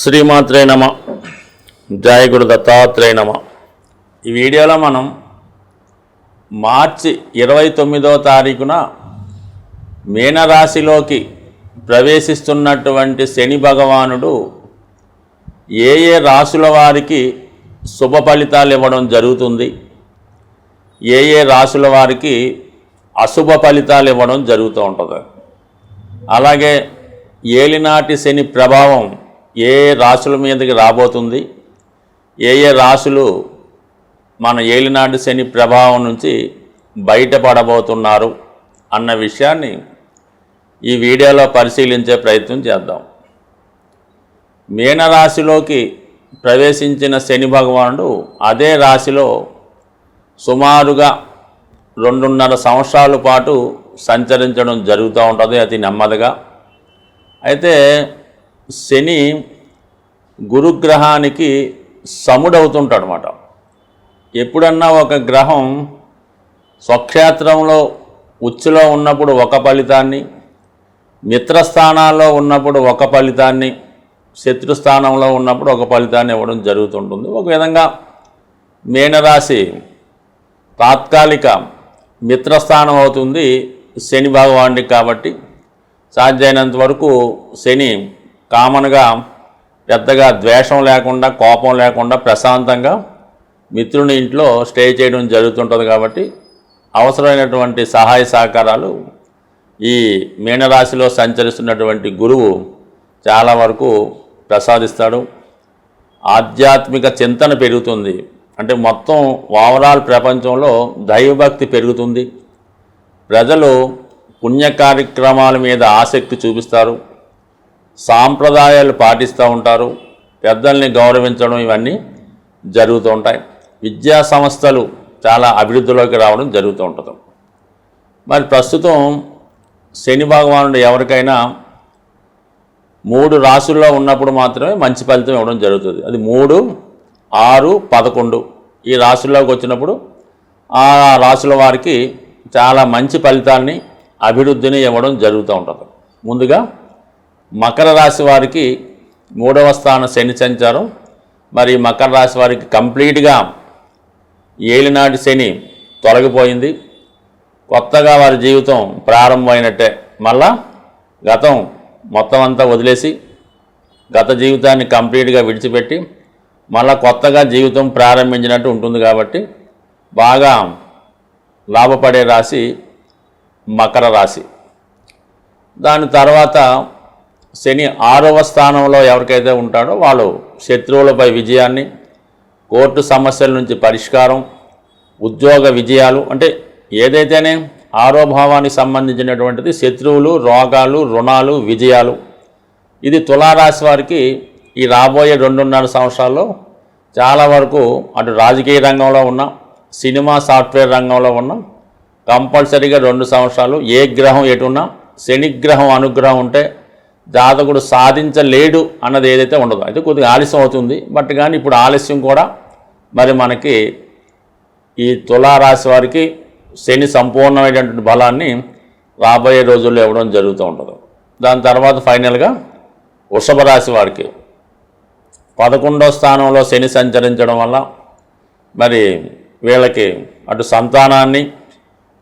శ్రీమాత్రే నమ. జాయగుడు దత్తాత్రేయ నమ. ఈ వీడియోలో మనం మార్చి ఇరవై తొమ్మిదో తారీఖున మీనరాశిలోకి ప్రవేశిస్తున్నటువంటి శని భగవానుడు ఏ ఏ రాశుల వారికి శుభ ఫలితాలు ఇవ్వడం జరుగుతుంది? ఏ ఏ రాశుల వారికి అశుభ ఫలితాలు ఇవ్వడం జరుగుతూ ఉంటుంది? అలాగే ఏలినాటి శని ప్రభావం ఏ ఏ రాశుల మీదకి రాబోతుంది ఏ ఏ రాశులు మన ఏలినాటి శని ప్రభావం నుంచి బయటపడబోతున్నారు అన్న విషయాన్ని ఈ వీడియోలో పరిశీలించే ప్రయత్నం చేద్దాం. మీనరాశిలోకి ప్రవేశించిన శని భగవానుడు అదే రాశిలో సుమారుగా రెండున్నర సంవత్సరాల పాటు సంచరించడం జరుగుతూ ఉంటుంది అతి నెమ్మదిగా. అయితే శని గురుగ్రహానికి సముడవుతుంటాడు అనమాట ఎప్పుడన్నా ఒక గ్రహం స్వక్షేత్రంలో ఉచ్చులో ఉన్నప్పుడు ఒక ఫలితాన్ని మిత్రస్థానాల్లో ఉన్నప్పుడు ఒక ఫలితాన్ని శత్రుస్థానంలో ఉన్నప్పుడు ఒక ఫలితాన్ని ఇవ్వడం జరుగుతుంటుంది. ఒక విధంగా మీనరాశి తాత్కాలిక మిత్రస్థానం అవుతుంది శని భగవానుడికి కాబట్టి. సాధ్యమైనంత వరకు శని కామన్గా పెద్దగా ద్వేషం లేకుండా కోపం లేకుండా ప్రశాంతంగా మిత్రుని ఇంట్లో స్టే చేయడం జరుగుతుంటుంది కాబట్టి అవసరమైనటువంటి సహాయ సహకారాలు ఈ మీనరాశిలో సంచరిస్తున్నటువంటి గురువు చాలా వరకు ప్రసాదిస్తాడు. ఆధ్యాత్మిక చింతన పెరుగుతుంది. అంటే మొత్తం ఓవరాల్ ప్రపంచంలో దైవభక్తి పెరుగుతుంది. ప్రజలు పుణ్య కార్యక్రమాల మీద ఆసక్తి చూపిస్తారు. సాంప్రదాయాలు పాటిస్తూ ఉంటారు. పెద్దల్ని గౌరవించడం ఇవన్నీ జరుగుతూ ఉంటాయి. విద్యా సంస్థలు చాలా అభివృద్ధిలోకి రావడం జరుగుతూ ఉంటుంది. మరి ప్రస్తుతం శని భగవానుడు ఎవరికైనా మూడు రాసుల్లో ఉన్నప్పుడు మాత్రమే మంచి ఫలితం ఇవ్వడం జరుగుతుంది. అది మూడు ఆరు పదకొండు ఈ రాశుల్లోకి వచ్చినప్పుడు ఆ రాశుల వారికి చాలా మంచి ఫలితాన్ని అభివృద్ధిని ఇవ్వడం జరుగుతూ ఉంటుంది. ముందుగా మకర రాశి వారికి మూడవ స్థాన శని సంచారం. మరి మకర రాశి వారికి కంప్లీట్గా ఏలినాటి శని తొలగిపోయింది. కొత్తగా వారి జీవితం ప్రారంభమైనట్టే. మళ్ళా గతం మొత్తం అంతా వదిలేసి గత జీవితాన్ని కంప్లీట్గా విడిచిపెట్టి మళ్ళా కొత్తగా జీవితం ప్రారంభించినట్టు ఉంటుంది కాబట్టి బాగా లాభపడే రాశి మకర రాశి. దాని తర్వాత శని ఆరవ స్థానంలో ఎవరికైతే ఉంటాడో వాళ్ళు శత్రువులపై విజయాన్ని కోర్టు సమస్యల నుంచి పరిష్కారం ఉద్యోగ విజయాలు అంటే ఏదైతేనే ఆరోభావానికి సంబంధించినటువంటిది శత్రువులు రోగాలు రుణాలు విజయాలు. ఇది తులారాశి వారికి ఈ రాబోయే రెండున్నర సంవత్సరాల్లో చాలా వరకు అటు రాజకీయ రంగంలో ఉన్న సినిమా సాఫ్ట్వేర్ రంగంలో ఉన్న కంపల్సరీగా రెండు సంవత్సరాలు ఏ గ్రహం ఎటున్నా శనిగ్రహం అనుగ్రహం ఉంటే జాతకుడు సాధించలేడు అన్నది ఏదైతే ఉండదు. అయితే కొద్దిగా ఆలస్యం అవుతుంది. బట్ కానీ ఇప్పుడు ఆలస్యం కూడా మరి మనకి ఈ తులారాశి వారికి శని సంపూర్ణమైనటువంటి బలాన్ని రాబోయే రోజుల్లో ఇవ్వడం జరుగుతూ ఉంటుంది. దాని తర్వాత ఫైనల్గా వృషభ రాశి వారికి పదకొండో స్థానంలో శని సంచరించడం వల్ల మరి వీళ్ళకి అటు సంతానాన్ని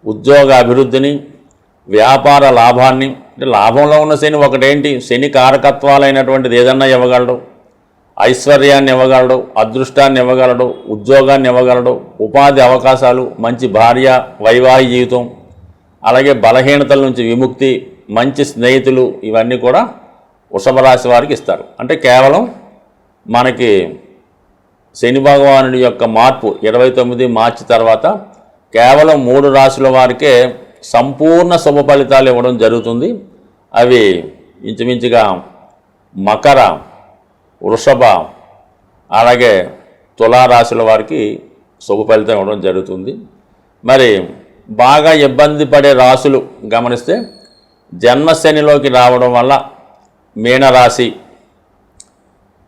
ఉద్యోగ అభివృద్ధిని వ్యాపార లాభాన్ని అంటే లాభంలో ఉన్న శని ఒకటేంటి? శని కారకత్వాలైనటువంటిది ఏదన్నా ఇవ్వగలడు. ఐశ్వర్యాన్ని ఇవ్వగలడు అదృష్టాన్ని ఇవ్వగలడు ఉద్యోగాన్ని ఇవ్వగలడు ఉపాధి అవకాశాలు మంచి భార్య వైవాహిక జీవితం అలాగే బలహీనతల నుంచి విముక్తి మంచి స్నేహితులు ఇవన్నీ కూడా వృషభ రాశి వారికి ఇస్తారు. అంటే కేవలం మనకి శని భగవానుడి యొక్క మార్పు ఇరవై తొమ్మిది మార్చి తర్వాత కేవలం మూడు రాశుల వారికే సంపూర్ణ శుభ ఫలితాలు ఇవ్వడం జరుగుతుంది. అవి ఇంచుమించుగా మకర వృషభ అలాగే తులారాశుల వారికి శుభ ఫలితం ఇవ్వడం జరుగుతుంది. మరి బాగా ఇబ్బంది పడే రాశులు గమనిస్తే జన్మశనిలోకి రావడం వల్ల మీనరాశి.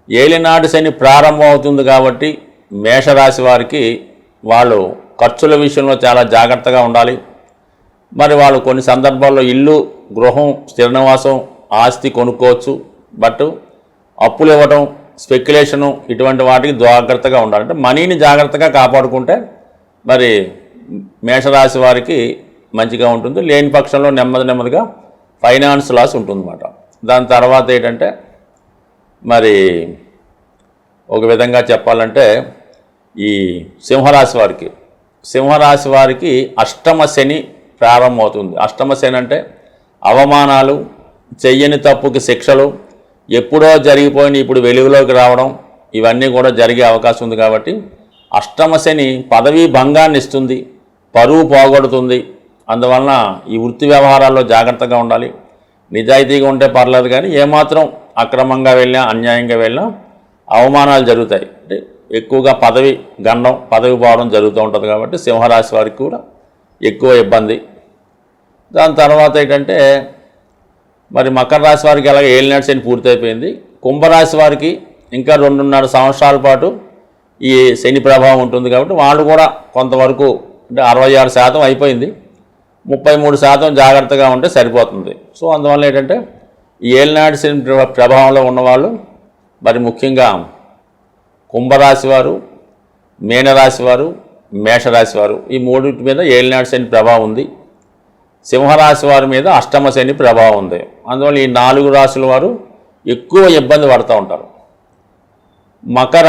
ఏలినాటి శని ప్రారంభం అవుతుంది కాబట్టి మేషరాశి వారికి వాళ్ళు ఖర్చుల విషయంలో చాలా జాగ్రత్తగా ఉండాలి. మరి వాళ్ళు కొన్ని సందర్భాల్లో ఇల్లు గృహం స్థిర నివాసం ఆస్తి కొనుక్కోవచ్చు. బట్ అప్పులు ఇవ్వడం స్పెక్యులేషను ఇటువంటి వాటికి జాగ్రత్తగా ఉండాలి. అంటే మనీని జాగ్రత్తగా కాపాడుకుంటే మరి మేషరాశి వారికి మంచిగా ఉంటుంది. లేని పక్షంలో నెమ్మది నెమ్మదిగా ఫైనాన్స్ లాస్ ఉంటుందన్నమాట. దాని తర్వాత ఏంటంటే మరి ఒక విధంగా చెప్పాలంటే ఈ సింహరాశి వారికి సింహరాశి వారికి అష్టమ శని ప్రారంభమవుతుంది. అష్టమ అంటే అవమానాలు చెయ్యని తప్పుకి శిక్షలు ఎప్పుడో జరిగిపోయిన ఇప్పుడు వెలుగులోకి రావడం ఇవన్నీ కూడా జరిగే అవకాశం ఉంది కాబట్టి అష్టమశని పదవీ భంగాన్ని ఇస్తుంది పరువు పోగొడుతుంది. అందువలన ఈ వృత్తి వ్యవహారాల్లో జాగ్రత్తగా ఉండాలి. నిజాయితీగా ఉంటే పర్లేదు కానీ ఏమాత్రం అక్రమంగా వెళ్ళినా అన్యాయంగా వెళ్ళినా అవమానాలు జరుగుతాయి. అంటే ఎక్కువగా పదవి గండం పదవి పోవడం జరుగుతూ ఉంటుంది కాబట్టి సింహరాశి వారికి కూడా ఎక్కువ ఇబ్బంది. దాని తర్వాత ఏంటంటే మరి మకర రాశి వారికి అలాగే ఏలినాడు శని పూర్తయిపోయింది. కుంభరాశి వారికి ఇంకా రెండున్నర సంవత్సరాల పాటు ఈ శని ప్రభావం ఉంటుంది కాబట్టి వాళ్ళు కూడా కొంతవరకు అంటే అరవై ఆరు శాతం అయిపోయింది. ముప్పై మూడు శాతం జాగ్రత్తగా ఉంటే సరిపోతుంది. సో అందువల్ల ఏంటంటే ఈ ఏలినాడు శని ప్ర- ప్రభావంలో ఉన్నవాళ్ళు మరి ముఖ్యంగా కుంభరాశి వారు మీనరాశి వారు మేషరాశి వారు ఈ మూడింటి మీద ఏలినాడు శని ప్రభావం ఉంది. సింహరాశి వారి మీద అష్టమ శని ప్రభావం ఉంది. అందువల్ల ఈ నాలుగు రాశుల వారు ఎక్కువ ఇబ్బంది పడుతూ ఉంటారు. మకర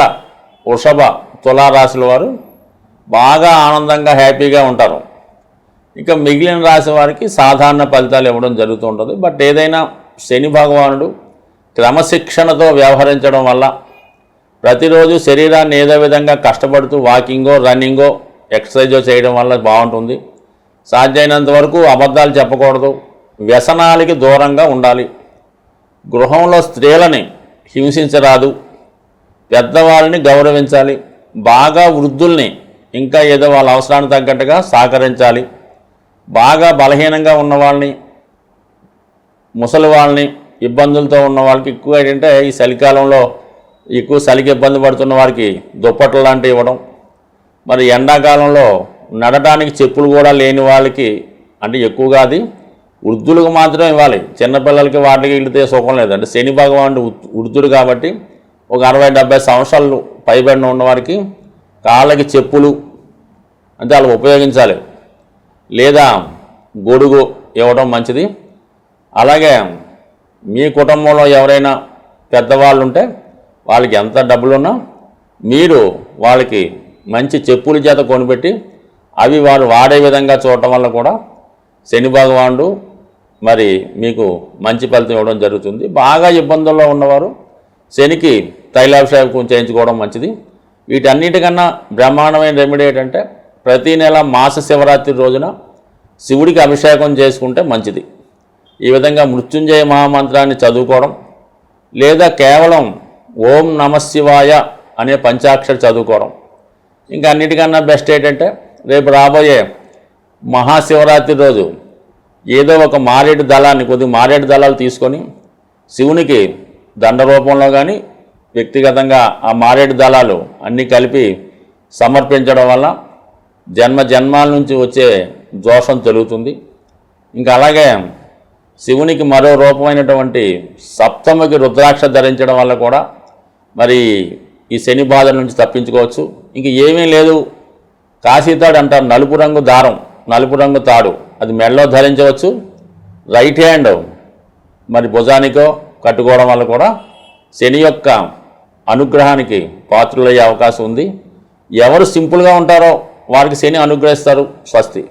వృషభ తులారాశుల వారు బాగా ఆనందంగా హ్యాపీగా ఉంటారు. ఇంకా మిగిలిన రాశి వారికి సాధారణ ఫలితాలు ఇవ్వడం జరుగుతూ ఉంటుంది. బట్ ఏదైనా శని భగవానుడు క్రమశిక్షణతో వ్యవహరించడం వల్ల ప్రతిరోజు శరీరాన్ని ఏదో విధంగా కష్టపడుతూ వాకింగో రన్నింగో ఎక్సర్సైజో చేయడం వల్ల బాగుంటుంది. సాధ్యమైనంత వరకు అబద్ధాలు చెప్పకూడదు. వ్యసనాలకి దూరంగా ఉండాలి. గృహంలో స్త్రీలని హింసించరాదు. పెద్దవాళ్ళని గౌరవించాలి. బాగా వృద్ధుల్ని ఇంకా ఏదో వాళ్ళ అవసరానికి తగ్గట్టుగా సహకరించాలి. బాగా బలహీనంగా ఉన్న వాళ్ళని ముసలి వాళ్ళని ఇబ్బందులతో ఉన్న వాళ్ళకి ఎక్కువ ఏంటంటే ఈ చలికాలంలో ఎక్కువ చలికి ఇబ్బంది పడుతున్న వారికి దుప్పట్లు లాంటివి ఇవ్వడం. మరి ఎండాకాలంలో నడటానికి చెప్పులు కూడా లేని వాళ్ళకి అంటే ఎక్కువగా అది వృద్ధులకు మాత్రం ఇవ్వాలి. చిన్నపిల్లలకి వాటికి వెళితే సుఖం లేదు. అంటే శని భగవానుడు వృద్ధుడు కాబట్టి ఒక అరవై డెబ్బై సంవత్సరాలు పైబడిన ఉన్నవారికి కాళ్ళకి చెప్పులు అంటే వాళ్ళు ఉపయోగించాలి. లేదా గొడుగు ఇవ్వడం మంచిది. అలాగే మీ కుటుంబంలో ఎవరైనా పెద్దవాళ్ళు ఉంటే వాళ్ళకి ఎంత డబ్బులున్నా మీరు వాళ్ళకి మంచి చెప్పుల చేత కొనిపెట్టి అవి వారు వాడే విధంగా చూడటం వల్ల కూడా శని భగవానుడు మరి మీకు మంచి ఫలితం ఇవ్వడం జరుగుతుంది. బాగా ఇబ్బందుల్లో ఉన్నవారు శనికి తైలాభిషేకం చేయించుకోవడం మంచిది. వీటన్నిటికన్నా బ్రహ్మాండమైన రెమెడీ ఏంటంటే ప్రతి నెల మాస శివరాత్రి రోజున శివుడికి అభిషేకం చేసుకుంటే మంచిది. ఈ విధంగా మృత్యుంజయ మహామంత్రాన్ని చదువుకోవడం లేదా కేవలం ఓం నమశివాయ అనే పంచాక్షరి చదువుకోవడం. ఇంకా అన్నిటికన్నా బెస్ట్ ఏంటంటే రేపు రాబోయే మహాశివరాత్రి రోజు ఏదో ఒక మారేడు దళాన్ని కొద్ది మారేడు దళాలు తీసుకొని శివునికి దండ రూపంలో కానీ వ్యక్తిగతంగా ఆ మారేడు దళాలు అన్నీ కలిపి సమర్పించడం వల్ల జన్మ జన్మాల నుంచి వచ్చే దోషం తొలుగుతుంది. ఇంకా అలాగే శివునికి మరో రూపమైనటువంటి సప్తమికి రుద్రాక్ష ధరించడం వల్ల కూడా మరి ఈ శని బాధ నుంచి తప్పించుకోవచ్చు. ఇంక ఏమీ లేదు. కాశీతాడు అంటారు నలుపు రంగు దారం నలుపు రంగు తాడు. అది మెడలో ధరించవచ్చు రైట్ హ్యాండ్ మరి భుజానికో కట్టుకోవడం వల్ల కూడా శని యొక్క అనుగ్రహానికి పాత్రులయ్యే అవకాశం ఉంది. ఎవరు సింపుల్గా ఉంటారో వారికి శని అనుగ్రహిస్తారు స్వస్తి.